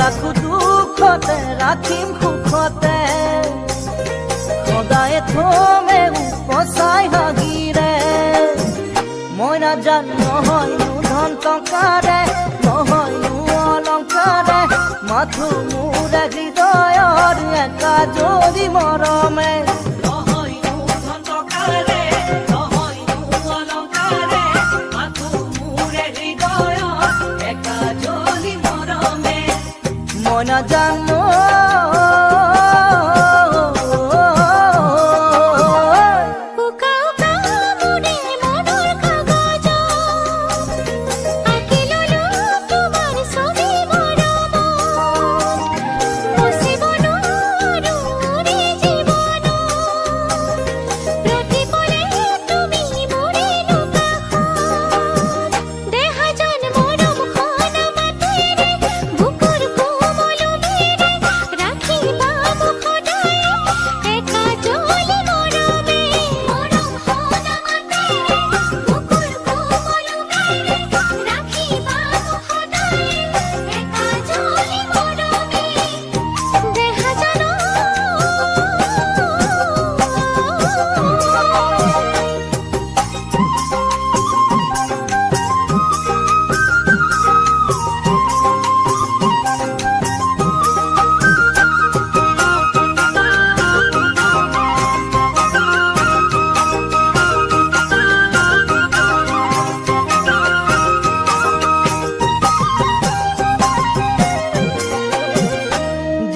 ৰাখো দুখতে ৰাখিম সুখতে। সদায় থমে উপচাই হাগিৰে মই নাজান নহয়নো ধন টকাৰে নহয়নো অলংকাৰে মাথো মোৰ হৃদয়ৰ একা যদি মৰমে মই নাজানো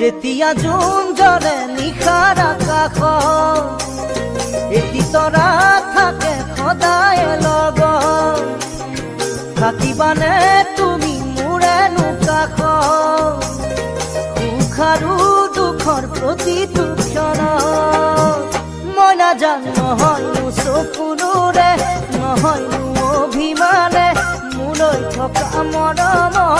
যেতিয়া জোন জ্বলে নিশাৰ আকাশ। এটি তৰা থাকে সদায় লগত থাকিবানে তুমি মোৰে নোকাষ সুখ আৰু দুখৰ প্ৰতিটো ক্ষণত মই নাজানো নহয়নো চকুৰে নহয়নো অভিমানে। মোলৈ থকা মৰমৰে